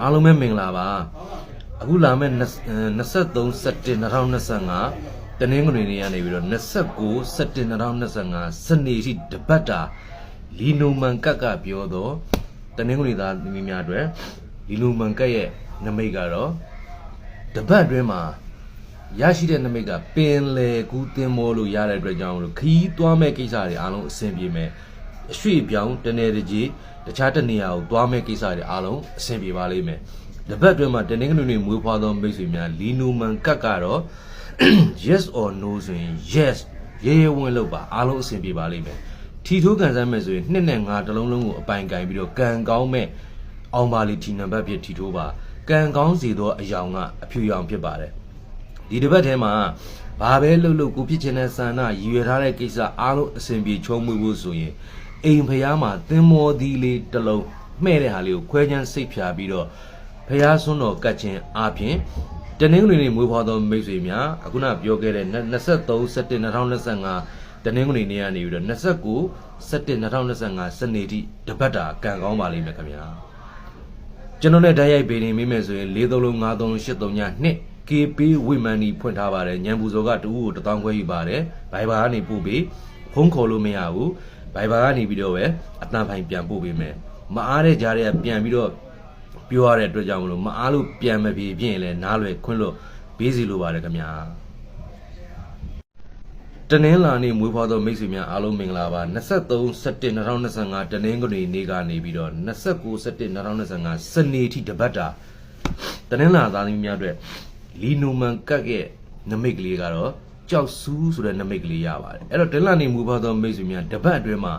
အားလုံးပဲမင်္ဂလာပါအခုလာမယ့်23စက်တင်2025တနင်္ဂနွေနေ့ကနေပြီးတော့29စက်တင်2025စနေထိတပတ်တာလီနိုမန်ကတ်ကပြောတော့တနင်္ဂနွေသားမိမိများအတွက်လီနိုမန်ကတ်ရဲ့နမိတ်ကတော့တပတ်အတွင်းမှာရရှိတဲ့နမိတ်ကပင်လေကူးတင်မောလို့ရတဲ့အတွက်ကြောင့်မလို့ခီးသွားမဲ့ကိစ္စတွေအားလုံးအဆင်ပြေမယ် အရွှေ့ပြောင်းတနေတကြီးတခြားတနေရာကိုသွားမဲ့ကိစ္စတွေအားလုံးအဆင်ပြေပါလိမ့်မယ်တပတ်အတွင်းမှာတနင်္ဂနွေနေ့မွေးဖွားသောမိတ်ဆွေများလီနိုမန်ကတ်ကတော့ yes or no ဆိုရင် yes ရေရေဝင်လို့ပါအားလုံးအဆင်ပြေပါလိမ့်မယ်ထီထိုးကန်ဆန်းမဲ့ဆိုရင်နှစ်နဲ့ငါတစ်လုံးလုံးကိုအပိုင်ကင်ပြီးတော့ကံကောင်းမဲ့အောင်ပါလီထီနံပါတ်ဖြစ်ထီထိုးပါကံကောင်းစီသောအယောင်ကအဖြူရောင်ဖြစ်ပါတယ်ဒီတစ်ပတ်ထဲမှာဘာပဲလှုပ်လှုပ်ကိုဖြစ်ချင်တဲ့ဆန္ဒရည်ရွယ်ထားတဲ့ကိစ္စအားလုံးအစဉ်ပြေချုံးမွေဖို့ဆိုရင် အိမ်ဖျားမှာသင်္မောသီးလေးတစ်လုံးမှဲ့တဲ့ဟာလေးကိုခွဲချမ်းစိတ်ဖြာပြီးတော့ဖျားစွန်းတော်ကတ်ခြင်းအပြင်တနင်္ဂနွေနေ့မွေးဖွားသောမိတ်ဆွေများအခုနပြောခဲ့တဲ့23စက်တင်2025တနင်္ဂနွေနေ့ကနေပြီးတော့29စက်တင်2025စနေတိတပတ်တာကံကောင်းပါလိမ့်မယ်ခင်ဗျာကျွန်တော်နဲ့ဓာတ်ရိုက်ပေနေမိမယ်ဆိုရင်၄3လုံး5 3 8 3ည2 KP ဝိမန်နီဖွင့်ထားပါတယ်ညံပူစောကတူကိုတစ်တောင်းခွဲယူပါတယ်ဘိုင်ဘာကနေပို့ပြီး ဖုန်းခေါ်လို့မရဘူးဘိုင်ဘာကနေပြီးတော့ပဲအတန်ဖိုင်ပြန်ပို့ပေးမယ်မအားတဲ့ကြားတွေကပြန်ပြီးတော့ပြောရတဲ့အတွက်ကြောင့်မလို့မအားလို့ပြန်မပြေဖြစ်ရင်လည်းနားလွယ်ခွင့်လို့ဘေးစီလိုပါတယ်ခင်ဗျာတနင်္လာနေ့မွေးဖွားသောမိတ်ဆွေများအားလုံးမင်္ဂလာပါ23စက်တင်2025တနင်္ဂနွေနေ့ကနေပြီးတော့29စက်တင်2025စနေထိတပတ်တာတနင်္လာသားသမီးများအတွက်လီနိုမန်ကတ်ရဲ့နမိတ်ကလေးကတော့ ကြောက်ဆူးဆိုတဲ့နမိတ်ကလေးရပါတယ်အဲ့တော့တနင်္လာနေ့မူဖော်သောမိတ်ဆွေများတပတ်အတွင်းမှာ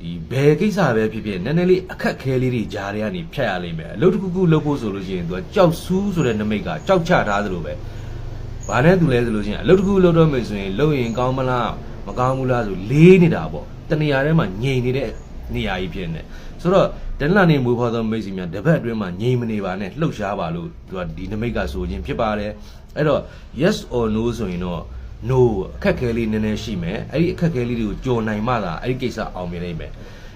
ဒီဘယ်ကိစ္စပဲဖြစ်ဖြစ်နည်းနည်းလေးအခက်ခဲလေးတွေကြားရကနေဖြတ်ရလိမ့်မယ်အလုပ်တစ်ခုခုလုပ်ဖို့ဆိုလို့ရှိရင်သူကကြောက်ဆူးဆိုတဲ့နမိတ်ကကြောက်ချထားသလိုပဲဘာနဲ့သူလဲဆိုလို့ရှိရင်အလုပ်တစ်ခုလုပ်တော့မယ်ဆိုရင်လုပ်ရင်ကောင်းမလားမကောင်းဘူးလားဆိုလေးနေတာပေါ့တနေရာထဲမှာငြိမ်နေတဲ့နေရာကြီးဖြစ်နေတယ်ဆိုတော့ တနင်္လာနေ့မူဖော်သောမိတ်ဆွေများတပတ်အတွင်းမှာငြိမ်မနေပါနဲ့လှုပ်ရှားပါလို့သူကဒီနမိတ်ကဆိုခြင်းဖြစ်ပါတယ်အဲ့တော့ yes or no ဆိုရင်တော့ no အခက်ခဲလေးနည်းနည်းရှိမယ်အဲ့ဒီအခက်ခဲလေးတွေကိုကြော်နိုင်မှသာအဲ့ဒီကိစ္စအောင်မြင်နိုင်မယ်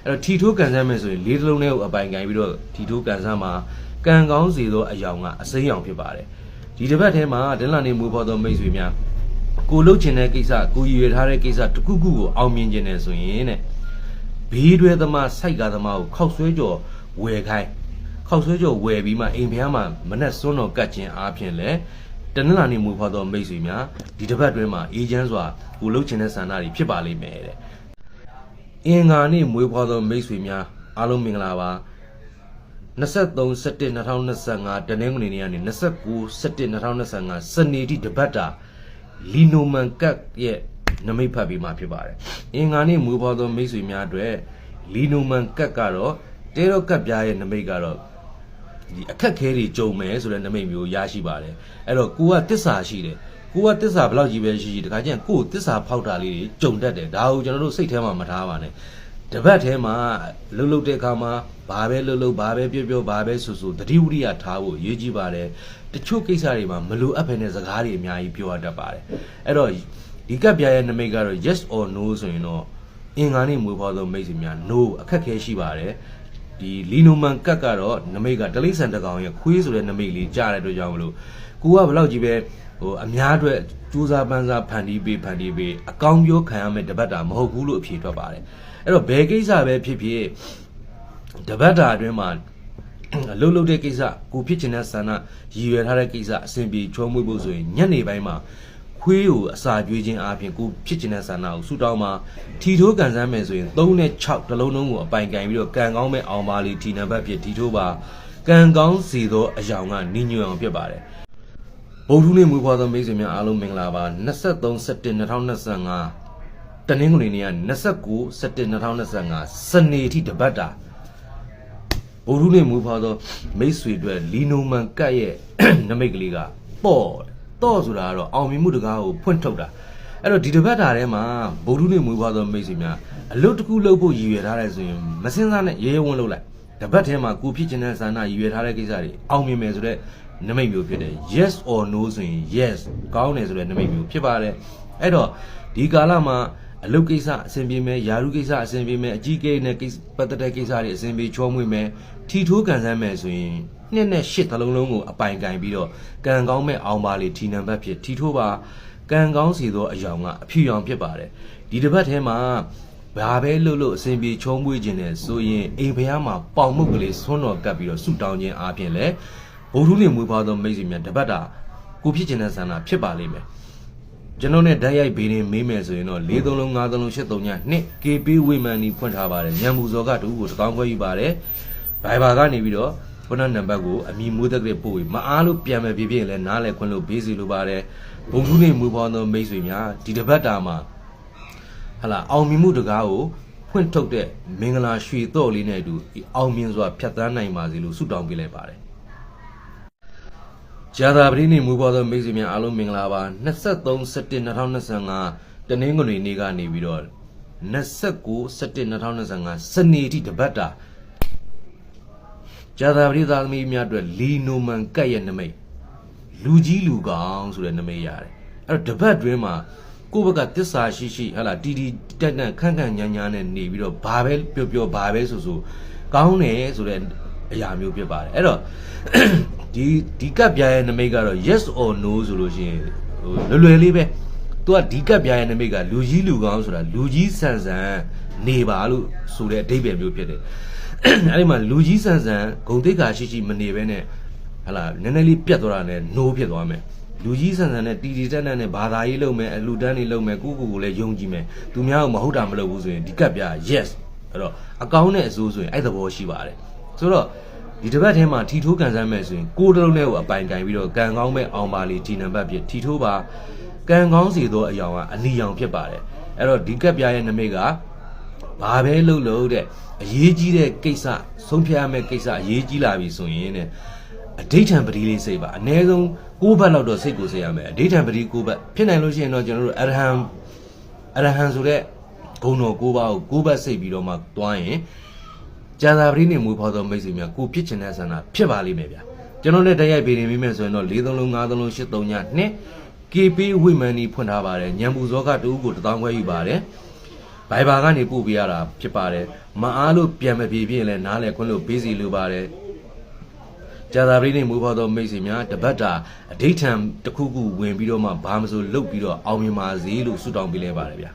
အဲ့တော့ထီထိုးကန်ဆန်းမယ်ဆိုရင်လေးတစ်လုံးလေးကိုအပိုင်ကန်ပြီးတော့ထီထိုးကန်ဆန်းမှာကံကောင်းစီသောအယောင်ကအစိမ်းရောင်ဖြစ်ပါတယ်ဒီတစ်ပတ်ထဲမှာဒလန်နေမူဖော်သောမိတ်ဆွေများကိုလှုပ်ချင်တဲ့ကိစ္စကိုရည်ရွယ်ထားတဲ့ကိစ္စတစ်ခုခုကိုအောင်မြင်ခြင်းနဲ့ဆိုရင်တဲ့ ဘေးတွဲသမားစိုက်ကားသမားကိုခောက်ဆွဲကြော်ဝယ်ခိုင်းခောက်ဆွဲကြော်ဝယ်ပြီးမှအိမ်ဖျားမှာမနဲ့စွန်းတော်ကတ်ခြင်းအားဖြင့်လဲတနင်္လာနေ့မူဖော်သောမိတ်ဆွေများဒီတစ်ပတ်တွင်းမှာအေဂျင့်စွာကိုလှုပ်ချင်တဲ့ဆန္ဒတွေဖြစ်ပါလိမ့်မယ်တဲ့အင်္ဂါနေ့မွေးဖွားသောမိတ်ဆွေများအားလုံးမင်္ဂလာပါ23စက်တင်2025တနင်္ဂနွေနေ့ကနေ29စက်တင်2025စနေတိတပတ်တာလီနိုမန်ကတ်ရဲ့နမိတ်ဖတ်ပြီးမှဖြစ်ပါတယ်။ အင်္ဂါနေ့မွေးဖွားသောမိတ်ဆွေများအတွက်လီနိုမန်ကတ်ကတော့တဲတော့ကတ်ပြားရဲ့နမိတ်ကတော့ဒီအခက်ခဲတွေကြုံမယ်ဆိုတဲ့နမိတ်မျိုးရရှိပါတယ်။အဲ့တော့ကိုကတစ္ဆာရှိတယ်။ကိုကတစ္ဆာဘယ်လောက်ကြီးပဲရှိရှိတခါကျရင်ကိုယ်တစ္ဆာဖောက်တာလေးတွေကြုံတတ်တယ်။ဒါကိုကျွန်တော်တို့စိတ်ထဲမှာမထားပါနဲ့။တပတ်ထဲမှာလှုပ်လှုပ်တဲ့အခါမှာဘာပဲလှုပ်လှုပ်ဘာပဲပြောပြောဘာပဲဆိုဆိုတတိဝရိယထားဖို့ရေးကြည့်ပါတယ်တချို့ကိစ္စတွေမှာမလိုအပ်ဘဲနဲ့စကားတွေအများကြီးပြောရတတ်ပါတယ်အဲ့တော့ ဒီကပ်ပြားရဲ့နမိတ်ကတော့ yes or no ဆိုရင်တော့အင်္ဂါနေ့မွေးဖွားသောမိတ်ဆွေများ no အခက်ခဲရှိပါတယ်ဒီလီနိုမန်ကတ်ကတော့နမိတ်ကတလိษံတကောင်ရဲ့ခွေးဆိုတဲ့နမိတ်လေးကြားတဲ့အတွက်ကြောင့်မလို့ကိုကဘယ်လောက်ကြီးပဲဟိုအများအတွက်စူးစားပန်းစားဖန်တီးပေးဖန်တီးပေးအကောင်းပြောခံရမယ့်တပတ်တာမဟုတ်ဘူးလို့အဖြေထွက်ပါတယ်အဲ့တော့ဘယ်ကိစ္စပဲဖြစ်ဖြစ်တပတ်တာအတွင်းမှာအလုပ်လုပ်တဲ့ကိစ္စကိုဖြစ်ချင်တဲ့ဆန္ဒရည်ရွယ်ထားတဲ့ကိစ္စအဆင်ပြေချုံးမွေးဖို့ဆိုရင်ညနေပိုင်းမှာ ခွေးကိုအစာကျွေးခြင်းအပြင်ကိုဖြစ်ချင်တဲ့ဆန္ဒကိုဆူတောင်းမှာထီထိုးကန်ဆန်းမယ်ဆိုရင်3နဲ့6တစ်လုံးလုံးကိုအပိုင်ကန်ပြီးတော့ကန်ကောင်းမဲ့အောင်ပါလီထီနံပါတ်ဖြစ်ထီထိုးပါကန်ကောင်းစီသောအယောင်ကနင်းညွန့်အောင်ဖြစ်ပါတယ်ဗုဒ္ဓနေ့မွေးဖွားသောမိတ်ဆွေများအားလုံးမင်္ဂလာပါ23စက်တင်2025တနင်္ဂနွေနေ့က29စက်တင်2025စနေထိတပတ်တာဘိုလ်ရုနဲ့မူဖာသောမိတ်ဆွေအတွက်လီနိုမန်ကတ်ရဲ့နမိတ်ကလေးကပေါ့ တော့ဆိုတာကတော့အောင်မြင်မှုတကားကိုဖွင့်ထုတ်တာအဲ့တော့ဒီတစ်ပတ်တာထဲမှာဘိုလ်ရုနဲ့မူဖာသောမိတ်ဆွေများအလုပ်တစ်ခုလုပ်ဖို့ရည်ရွယ်ထားတယ်ဆိုရင်မစင်စားနဲ့ရဲရဲဝန်းလုပ်လိုက်တစ်ပတ်ထဲမှာကိုဖြစ်ချင်တဲ့ဆန္ဒရည်ရွယ်ထားတဲ့ကိစ္စတွေအောင်မြင်မယ်ဆိုတော့နမိတ်မျိုးဖြစ်တယ် yes or no ဆိုရင် yes ကောင်းတယ်ဆိုတဲ့နမိတ်မျိုးဖြစ်ပါတယ်အဲ့တော့ဒီကာလမှာအလုပ်ကိစ္စအဆင်ပြေမယ်ယာရုကိစ္စအဆင်ပြေမယ်အကြီးကိန်းနဲ့ကိစ္စပတ်သက်တဲ့ကိစ္စတွေအဆင်ပြေချောမွေ့မယ်ထီထိုးကန်ဆန်းမယ်ဆိုရင် နှစ်နဲ့ရှစ်သလုံးလုံးကိုအပိုင်ကင်ပြီးတော့ကံကောင်းမဲ့အောင်ပါလေထီနံပါတ်ဖြစ်ထီထိုးပါကံကောင်းစီသောအယောင်ကအဖြူရောင်ဖြစ်ပါတယ်ဒီတစ်ပတ်ထဲမှာဘာပဲလို့လို့အစဉ်ပြေချုံးမွေးခြင်းနဲ့ဆိုရင်အိမ်ဖះမှာပေါင်မှုတ်ကလေးဆွန်းတော်ကပ်ပြီးတော့ဆူတောင်းခြင်းအားဖြင့်လေဘုထုနေမွေးဖွားသောမိတ်ဆွေများတပတ်တာကိုဖြစ်ခြင်းတဲ့ဆန္ဒဖြစ်ပါလိမ့်မယ်ကျွန်တော်နဲ့ဓာတ်ရိုက်ဘေးနေမေးမယ်ဆိုရင်တော့၄သုံးလုံး၅သုံးလုံး၈သုံးညနှစ် KP ဝေမန်နီဖွင့်ထားပါတယ်ညံပူစော်ကတူကိုတကောင်းခွဲယူပါတယ်ဘိုင်ဘာကနေပြီးတော့ ခုနနံပါတ်ကိုအမိမိုးသက်ကလေးပို့ပြီးမအားလို့ပြန်မယ်ပြပြရင်လည်းနားလဲခွင့်လို့ဘေးစီလိုပါတယ်ဘုံထုနေမွေးဖွားသောမိတ်ဆွေများဒီတပတ်တာမှာဟလာအောင်မြင်မှုတကားကိုဖွင့်ထုတ်တဲ့မင်္ဂလာရွှေတော့လေးနဲ့အတူအောင်မြင်စွာဖြတ်သန်းနိုင်ပါစေလို့ဆုတောင်းပေးလိုက်ပါတယ်။ဂျာသာပတိနေမူပေါ်သောမိတ်ဆွေများအားလုံးမင်္ဂလာပါ23စက်တင်2025တနင်္ဂနွေနေ့ကနေပြီးတော့29စက်တင်2025စနေတိတပတ်တာ ဂျာသာပတိသားသမီးများအတွက်လီနိုမန်ကတ်ရဲ့နမိတ်လူကြီးလူကောင်းဆိုတဲ့နမိတ်ရတယ်။အဲ့တော့တပတ်တွင်းမှာကိုယ့်ဘက်ကတစ္ဆာရှိရှိဟလာတီတီတက်တက်ခန့်ခန့်ညာညာနဲ့နေပြီးတော့ဘာပဲပြောပြောဘာပဲဆိုဆိုကောင်းတယ်ဆိုတဲ့အရာမျိုးဖြစ်ပါတယ်အဲ့တော့ဒီဒီကပ်ပြားရဲ့နမိတ်ကတော့ yes or no ဆိုလို့ရှိရင်ဟိုလွယ်လွယ်လေးပဲသူကဒီကပ်ပြားရဲ့နမိတ်ကလူကြီးလူကောင်းဆိုတာလူကြီးဆန်ဆန်နေပါလို့ဆိုတဲ့အဓိပ္ပာယ်မျိုးဖြစ်တယ် အဲ့ဒီမှာလူကြီးဆန်ဆန်ဂုံတိတ်ခါရှိရှိမနေဘဲနဲ့ဟလာနည်းနည်းလေးပြတ်သွားတာနဲ့ no ဖြစ်သွားမယ်လူကြီးဆန်ဆန်နဲ့တီတီတက်တက်နဲ့ဘာသာရေးလုပ်မယ်အလူတန်းတွေလုပ်မယ်ကိုကိုကိုလည်းယုံကြည်မယ်သူများကမဟုတ်တာမလုပ်ဘူးဆိုရင်ဒီကပ်ပြား yes အဲ့တော့အကောင်းနဲ့အဆိုးဆိုရင်အဲ့သဘောရှိပါတယ်ဆိုတော့ဒီတစ်ပတ်ထဲမှာထီထိုးကန်ဆန်းမဲ့ဆိုရင်ကိုယ်တလုံးနဲ့ကိုအပိုင်ကင်ပြီးတော့ကံကောင်းမဲ့အောင်ပါလီဒီနံပါတ်ဖြစ်ထီထိုးပါကံကောင်းစီသောအယောင်ကအနီရောင်ဖြစ်ပါတယ်အဲ့တော့ဒီကပ်ပြားရဲ့နမိတ်က ဘာပဲလုပ်လို့တဲ့အရေးကြီးတဲ့ကိစ္စဆုံးဖြတ်ရမယ့်ကိစ္စအရေးကြီးလာပြီဆိုရင်တဲ့အဋိဋ္ဌံပတိလေးစိတ်ပါအ ਨੇ ဆုံး၉ဘတ်လောက်တော့စိတ်ကိုစိတ်ရမယ်အဋိဋ္ဌံပတိ၉ဘတ်ဖြစ်နိုင်လို့ရှိရင်တော့ကျွန်တော်တို့အရဟံအရဟံဆိုတဲ့ဂုံတော်၉ပါးကို၉ဘတ်စိတ်ပြီးတော့မှတွားရင်ကျန်သာပတိနေမွေးဖော်သောမိတ်ဆွေများကိုဖြစ်ချင်တဲ့ဆန္ဒဖြစ်ပါလိမ့်မယ်ဗျာကျွန်တော်လည်းတိုက်ရိုက်ပေးနေမိမယ်ဆိုရင်တော့၄သုံးလုံး၅သုံးလုံး၈သုံးညနှစ် KP ဝိမန်နီဖွင့်ထားပါတယ်ညံပူဇောကတူကိုတထောင်ခွဲယူပါတယ် ဘိုင်ဘာကနေပို့ပေးရတာဖြစ်ပါတယ်မအားလို့ပြန်မပြေပြင်းလဲနားလဲခွင့်လို့ပေးစီလိုပါတယ်ကြာသာပရိနေမူဖော်သောမိတ်ဆွေများတပတ်တာအဋိဋ္ဌံတစ်ခုခုဝင်ပြီးတော့မှဘာမစိုးလုတ်ပြီးတော့အောင်မြင်ပါစေလို့ဆုတောင်းပေးလိုက်ပါတယ်ဗျာ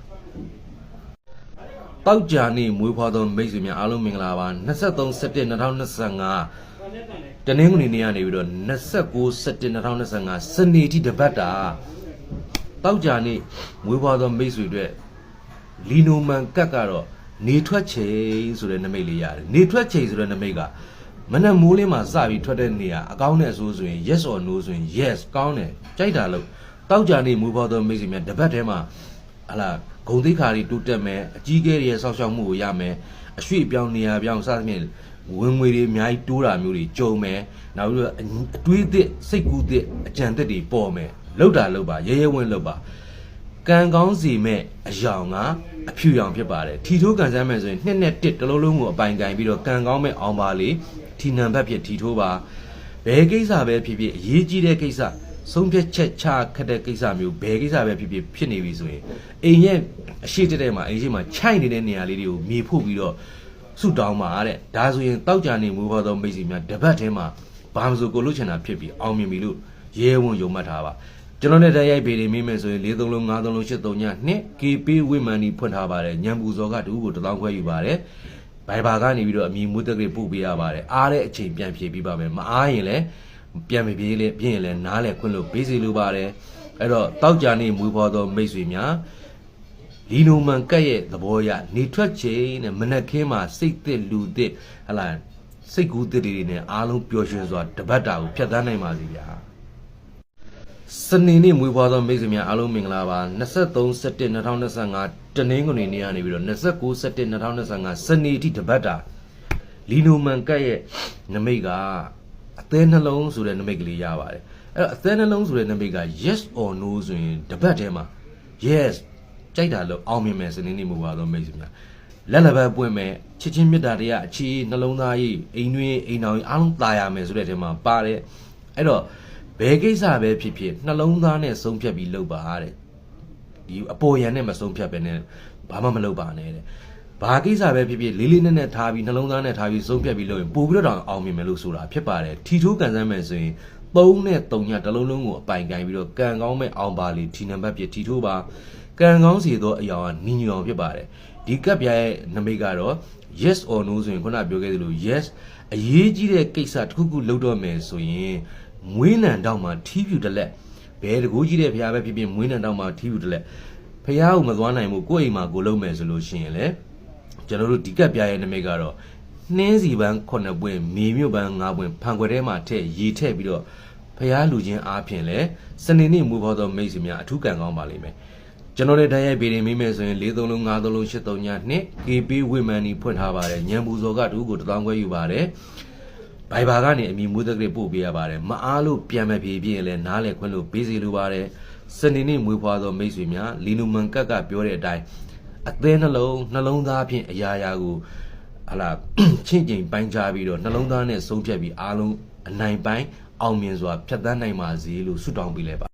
တောက်ကြနေ့မွေးဖွားသောမိတ်ဆွေများအားလုံးမင်္ဂလာပါ23စက်တင်2025တနင်္ဂနွေနေ့ကနေပြီးတော့29စက်တင်2025စနေတိတပတ်တာတောက်ကြနေ့မွေးဖွားသောမိတ်ဆွေတွေ လီနိုမန်ကတ်ကတော့နေထွက်ချိန်ဆိုတဲ့နမိတ်လေးရတယ်နေထွက်ချိန်ဆိုတဲ့နမိတ်ကမနက်မိုးလင်းမှာစပြီးထွက်တဲ့နေရအကောင်းနဲ့အဆိုးဆိုရင် yes or no ဆိုရင် yes ကောင်းတယ်ကြိုက်တာလို့တောက်ကြနေ့မူပေါ်သောမိတ်ဆွေများတပတ်ထဲမှာဟလာဂုံသိက္ခာတွေတိုးတက်မယ်အကြီးကဲတွေရဲ့ဆောက်ရှောက်မှုကိုရမယ်အရွှေ့ပြောင်းနေရာပြောင်းစသဖြင့်ဝင်ငွေတွေအများကြီးတိုးတာမျိုးတွေကြုံမယ်နောက်ပြီးတော့အတွေးသစ်စိတ်ကူးသစ်အကြံသစ်တွေပေါ်မယ်လောက်တာလောက်ပါရဲရဲဝင်းလောက်ပါ ကံကောင်းစီမဲ့အယောင်ကအဖြူရောင်ဖြစ်ပါတယ်ထီထိုးကန်ဆန်းမယ်ဆိုရင်နှစ်နဲ့တစ်တစ်လုံးလုံးကိုအပိုင်ကင်ပြီးတော့ကံကောင်းမဲ့အောင်ပါလေထီနံဘတ်ဖြစ်ထီထိုးပါဘယ်ကိစ္စပဲဖြစ်ဖြစ်အရေးကြီးတဲ့ကိစ္စဆုံးဖြတ်ချက်ချခတ်တဲ့ကိစ္စမျိုးဘယ်ကိစ္စပဲဖြစ်ဖြစ်ဖြစ်နေပြီဆိုရင်အိမ်ရဲ့အရှိတက်တဲ့မှာအိမ်ရှိမှာခြိုက်နေတဲ့နေရာလေးတွေကိုမြေဖို့ပြီးတော့ဆူတောင်းပါတဲ့ဒါဆိုရင်တောက်ကြနေမူဖော်သောမိတ်ဆွေများတပတ်ထဲမှာဘာမှမဆိုကိုလို့ချင်တာဖြစ်ပြီးအောင်မြင်ပြီလို့ရဲဝံယုံမှတ်ထားပါ ကျွန်တော်နဲ့တရားရိုက်ပေနေမိမယ်ဆိုရင်၄သုံးလုံး၅သုံးလုံး၈သုံးညနှစ် KP ဝိမန်နီဖွင့်ထားပါတယ်ညံပူစော်ကတူကိုတစ်လောင်းခွဲယူပါတယ်ဘိုင်ဘာကနေပြီးတော့အမီမွတ်တက်ကလေးပို့ပေးရပါတယ်အားတဲ့အချိန်ပြန်ဖြေပြီးပါမယ်မအားရင်လည်းပြန်မပြေးလေပြင်းရင်လည်းနားလည်းခွင့်လို့ပေးစီလိုပါတယ်အဲ့တော့တောက်ကြနေမွေးဖွားသောမိတ်ဆွေများလီနိုမန်ကတ်ရဲ့သဘောရနေထွက်ချိန်နဲ့မနက်ခင်းမှာစိတ်သစ်လူသစ်ဟလာစိတ်ကူးသစ်တွေနဲ့အားလုံးပျော်ရွှင်စွာတပတ်တာကိုဖျက်ဆီးနိုင်ပါစေဗျာ စနေနေ့မွေးဖွားသောမိတ်ဆွေများအားလုံးမင်္ဂလာပါ23စက်တင်2025တနင်္ဂနွေနေ့ကနေပြီးတော့29စက်တင်2025စနေတိတပတ်တာလီနိုမန်ကတ်ရဲ့နမိတ်ကအသေးနှလုံးဆိုတဲ့နမိတ်ကလေးရပါတယ်အဲ့တော့အသေးနှလုံးဆိုတဲ့နမိတ်က yes or no ဆိုရင်တပတ်ထဲမှာ yes ကြိုက်တာလို့အောင်မြင်မယ်စနေနေ့မူပါတော့မိတ်ဆွေများလက်လက်ပဲပွင့်မယ်ချစ်ချင်းမေတ္တာတရားအခြေနှလုံးသားကြီးအိမ်တွင်းအိမ်တော်ကြီးအားလုံးตายရမယ်ဆိုတဲ့ထဲမှာပါတယ်အဲ့တော့ ဘယ်ကိစ္စပဲဖြစ်ဖြစ်နှလုံးသားနဲ့ဆုံးဖြတ်ပြီးလုပ်ပါတဲ့ဒီအပေါ်ရန်နဲ့မဆုံးဖြတ်ပဲနဲ့ဘာမှမလုပ်ပါနဲ့တဲ့ဘာကိစ္စပဲဖြစ်ဖြစ်လေးလေးနက်နက်ထားပြီးနှလုံးသားနဲ့ထားပြီးဆုံးဖြတ်ပြီးလုပ်ရင်ပို့ပြီးတော့တောင်အောင်မြင်မယ်လို့ဆိုတာဖြစ်ပါတယ်ထီထိုးကန်ဆန်းမယ်ဆိုရင်3နဲ့3ညတစ်လုံးလုံးကိုအပိုင်ကင်ပြီးတော့ကံကောင်းမဲ့အောင်ပါလီထီနံပါတ်ပြထီထိုးပါကံကောင်းစီသောအရာကနီညောင်ဖြစ်ပါတယ်ဒီကပ်ပြရဲ့နမိတ်ကတော့ yes or no ဆိုရင်ခုနပြောခဲ့သလို yes အရေးကြီးတဲ့ကိစ္စတစ်ခုခုလုပ်တော့မယ်ဆိုရင် မွေးနံတောက်မှာထီးပြူတစ်လက်ဘယ်တကူကြီးတဲ့ဖရားပဲဖြစ်ဖြစ်မွေးနံတောက်မှာထီးပြူတစ်လက်ဖရားကိုမသွားနိုင်ဘူးကိုယ့်အိမ်မှာကိုလုပ်မယ်ဆိုလို့ရှိရင်လေကျွန်တော်တို့ဒီကပ်ပြရဲ့နမိတ်ကတော့နှင်းစီပန်း9ပွင့်မြေမြုပ်ပန်း9ပွင့်ဖန်ခွက်ထဲမှာထည့်ရေထည့်ပြီးတော့ဖရားလူချင်းအားဖြင့်လေစနေနေ့မူဖော်သောမိတ်ဆွေများအထူးကံကောင်းပါလိမ့်မယ်ကျွန်တော်လည်းတိုင်းရိုက်ပေးနေမိမယ်ဆိုရင်4သုံးလုံး5သုံးလုံး8သုံးညနှစ် KP ဝိမန်နီဖွင့်ထားပါတယ်ညံပူစော်ကတူကိုတစ်သောင်းခွဲယူပါတယ် ဘိုင်ဘာကနေအမီမူသက်ကလေးပို့ပေးရပါတယ်မအားလို့ပြန်မပြေပြင်းရင်လည်းနားလေခွင့်လို့ပေးစီလိုပါတယ်စနေနေ့မွေးဖွားသောမိတ်ဆွေများလီနူမန်ကတ်ကပြောတဲ့အတိုင်းအသေးနှလုံးနှလုံးသားဖြင့်အရာရာကိုဟလာချင့်ချိန်ပိုင်းခြားပြီးတော့နှလုံးသားနဲ့ဆုံးဖြတ်ပြီးအားလုံးအနိုင်ပိုင်းအောင်မြင်စွာဖြတ်သန်းနိုင်ပါစေလို့ဆုတောင်းပေးလိုက်ပါ